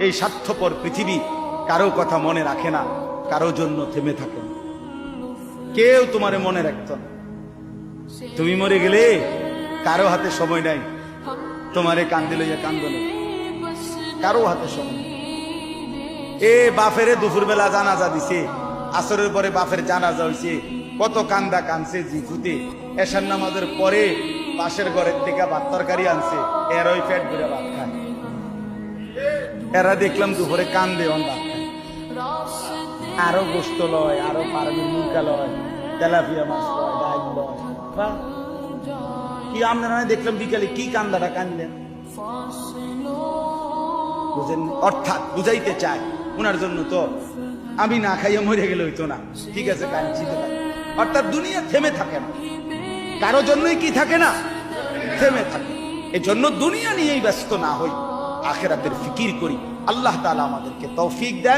এই স্বার্থপর পৃথিবী কারও কথা মনে রাখে না, কারও জন্য থেমে থাকে না। কেউ তোমারে মনে রাখত না। তুমি মরে গেলে কারও হাতে সময় নাই। তোমারে কান্দে লইয়া কান্দল কারও হাতে সময়। এ বাফেরে দুপুরবেলা জানাজা দিছে, আসরের পরে বাফের জানাজা হইছে। কত কান্দা কানছে জিফুতে এশার নামাজের পরে পাশের ঘরের থেকে ভাত তরকারি আনছে। এর ওই পেট ভরে ভাত খায়। এরা দেখলাম দুপুরে কান্দে অন আরও গোস্ত লয়, আরও মুরগা লয় মাছ কি আপনারা দেখলাম বিকালে কি কান্দাটা কানলেন। বুঝেন, অর্থাৎ বুঝাইতে চায় ওনার জন্য তো। আমি না খাইয়া মরে গেলে হইতো না। ঠিক আছে, কাঁদছি অর্থাৎ দুনিয়া থেমে থাকে না। কারও জন্যই কি থাকে না? থেমে থাকে। এই জন্য দুনিয়া নিয়েই ব্যস্ত না হই। আখেরাতের ফিকির করি। আল্লাহ তালা আমাদেরকে তৌফিক দেন।